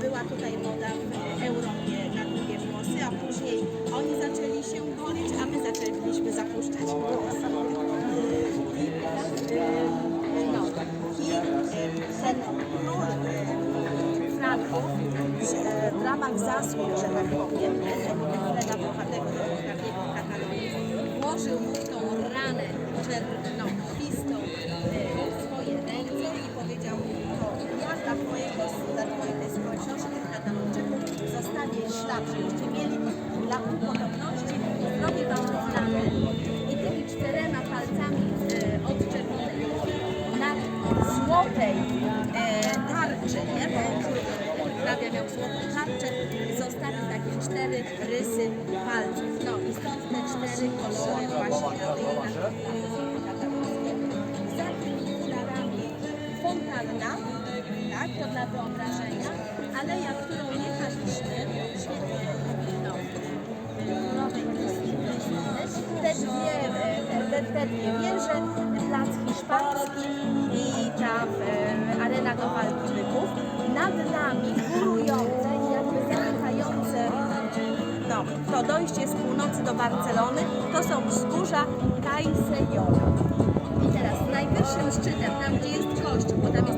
była tutaj moda w Europie na długie włosy, a później oni zaczęli się golić, a my zaczęliśmy zapuszczać włosy. No, i e, ten król e, Franków e, w ramach zasług, że tak powiem, nie, Freda Bohatego Katalonii, włożył mu tą ślad, żebyście mieli dla podobności, tą ranę i tymi czterema palcami e, od czerwonej na złotej e, tarczy, nie? bo hrabia miał złotą tarczę, zostawił takie cztery rysy palców. No i stąd te cztery kolory właśnie. Za tymi fontanna, tak, to dla wyobrażenia, aleja, którą jechaliśmy, e, dwie wieże, plac hiszpański i ta arena do walki byków. Nad nami górujące i jakby zamykające no, to dojście z północy do Barcelony to są wzgórza Castellona. I teraz najwyższym szczytem, tam gdzie jest kościół, bo tam jest